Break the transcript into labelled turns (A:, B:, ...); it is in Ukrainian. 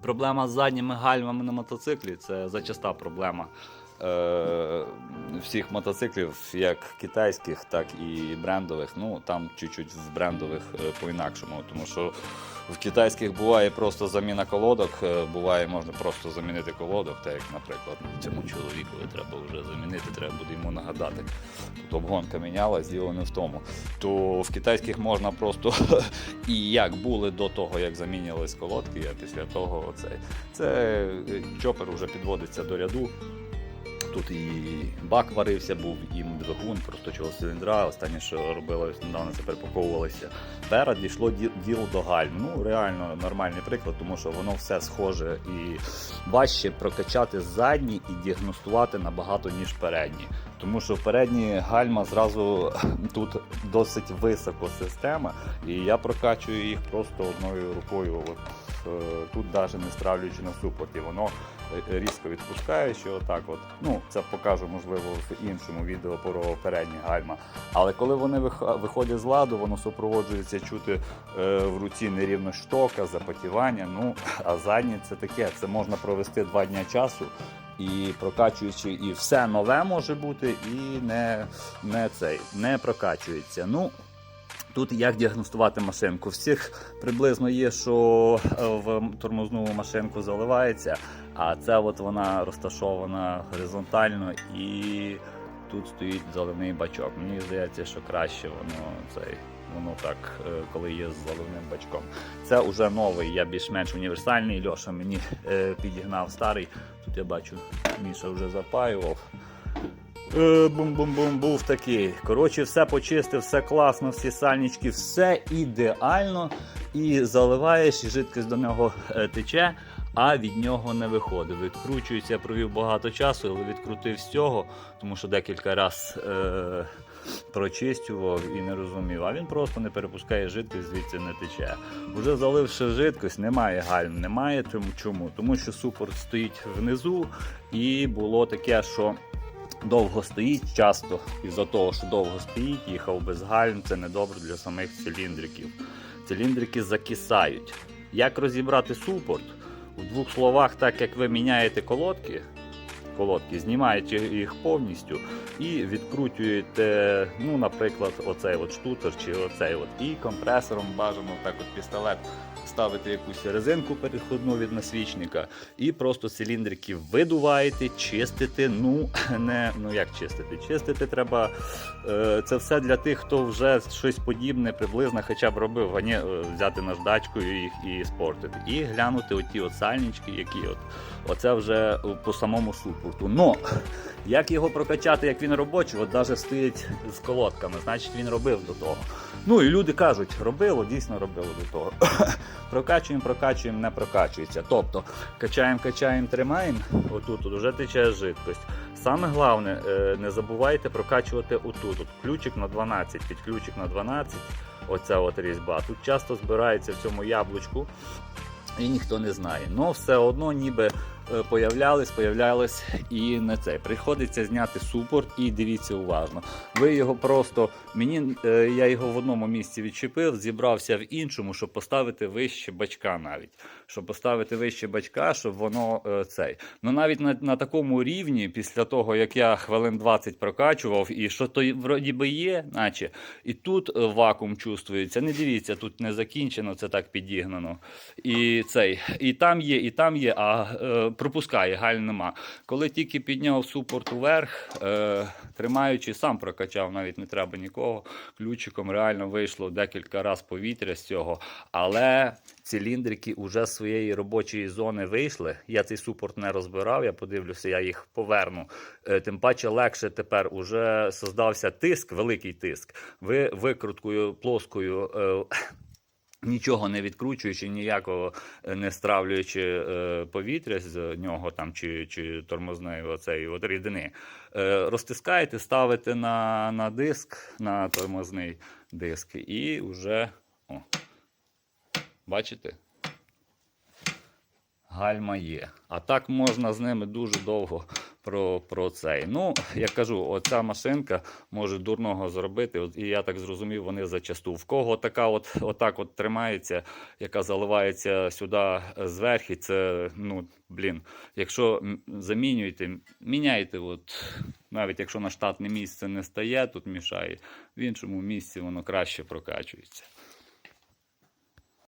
A: Проблема з задніми гальмами на мотоциклі це зачаста проблема е, всіх мотоциклів, як китайських, так і брендових. Ну там чуть-чуть в брендових е, по-інакшому, тому що в китайських буває просто заміна колодок, е, буває можна просто замінити колодок, так як, наприклад, цьому чоловікові треба вже замінити, треба буде йому нагадати. Тут обгонка мінялась, діло не в тому. То в китайських можна просто і як були до того, як замінювались колодки, а після того оцей. Це е, чопер вже підводиться до ряду. Тут і бак варився, був і двигун, просто чого циліндра. Останнє, що робилось недавно, це перепаковувалося. Тепер дійшло діло до гальм. Ну, реально нормальний приклад, тому що воно все схоже і важче прокачати задні і діагностувати набагато, ніж передні. Тому що передні гальма зразу тут досить високо система, і я прокачую їх просто одною рукою. Тут навіть не стравлюючи на супорті, воно е, різко відпускає, що отак от. Ну, це покажу, можливо, в іншому відео про передні гальма. Але коли вони виходять з ладу, воно супроводжується чути е, в руці нерівно штока, запотівання. Ну, а задні це таке. Це можна провести два дні часу. І прокачуючи, і все нове може бути, і не, не цей не прокачується. Ну тут як діагностувати машинку? Всіх приблизно є, що е, в тормозну машинку заливається, а це от вона розташована горизонтально і тут стоїть заливний бачок. Мені здається, що краще воно цей. Воно так, е, коли є з заливним бачком. Це вже новий, я більш-менш універсальний. Льоша мені е, підігнав старий. Тут я бачу, Міша вже запаював. Е, Бум-бум-бум, був такий. Коротше, все почистив, все класно, всі сальнички, все ідеально. І заливаєш, і жидкість до нього е, тече, а від нього не виходить. Відкручується, провів багато часу, але відкрутив з цього, тому що декілька разів е, прочистював і не розумів. А він просто не перепускає жидкість, звідси не тече. Уже заливши жидкость, немає гальм, немає чому. Тому що супорт стоїть внизу, і було таке, що довго стоїть часто, із-за того, що довго стоїть, їхав без гальм, це недобре для самих циліндриків. Циліндрики закисають. Як розібрати супорт? У двох словах, так як ви міняєте колодки, колодки, знімаєте їх повністю і відкручуєте, ну, наприклад, оцей от штутер чи оцей от, і компресором бажано так от пістолет ставити якусь резинку переходну від насвічника, і просто циліндрики видуваєте, чистите. Ну, не ну як чистити? Чистити треба. Е, це все для тих, хто вже щось подібне приблизно хоча б робив, а е, взяти наждачкою їх і спортити. І глянути оті от сальнички, які от. Оце вже по самому супорту. Но як його прокачати, як він робочий, от навіть стоїть з колодками, значить він робив до того. Ну і люди кажуть, робило, дійсно робило до того. прокачуємо, прокачуємо, не прокачується. Тобто качаємо, качаємо, тримаємо, отут от вже тече жидкость. Саме головне, е, не забувайте прокачувати отут. От ключик на 12, під ключик на 12, оця от різьба. Тут часто збирається в цьому яблучку. І ніхто не знає. Ну все одно ніби е, появлялись, появлялись і не цей. Приходиться зняти супорт і дивіться уважно. Ви його просто мені е, я його в одному місці відчепив, зібрався в іншому, щоб поставити вище бачка навіть. Щоб поставити вище бачка, щоб воно е, цей. Ну навіть на, на такому рівні, після того як я хвилин 20 прокачував, і що то вроді би є, наче і тут вакуум чувствується. Не дивіться, тут не закінчено, це так підігнано. І цей, і там є, і там є, а е, пропускає, галь нема. Коли тільки підняв супорт вверх, е, тримаючи, сам прокачав, навіть не треба нікого. Ключиком реально вийшло декілька разів повітря з цього. Але циліндрики вже з своєї робочої зони вийшли. Я цей супорт не розбирав, я подивлюся, я їх поверну. Е, Тим паче легше тепер уже создався тиск, великий тиск. Ви викруткою плоскою. е, Нічого не відкручуючи, ніякого е, не стравлюючи е, повітря з нього там чи, чи тормозної оцеї от рідини, е, розтискаєте, ставите на, на диск, на тормозний диск, і вже о, бачите? Гальма є. А так можна з ними дуже довго про, про цей. Ну, я кажу, оця машинка може дурного зробити. От, і я так зрозумів, вони зачасту. В кого така от, отак от тримається, яка заливається сюди зверху, це, ну, блін, якщо замінюєте, міняйте, от, навіть якщо на штатне місце не стає, тут мішає, в іншому місці воно краще прокачується.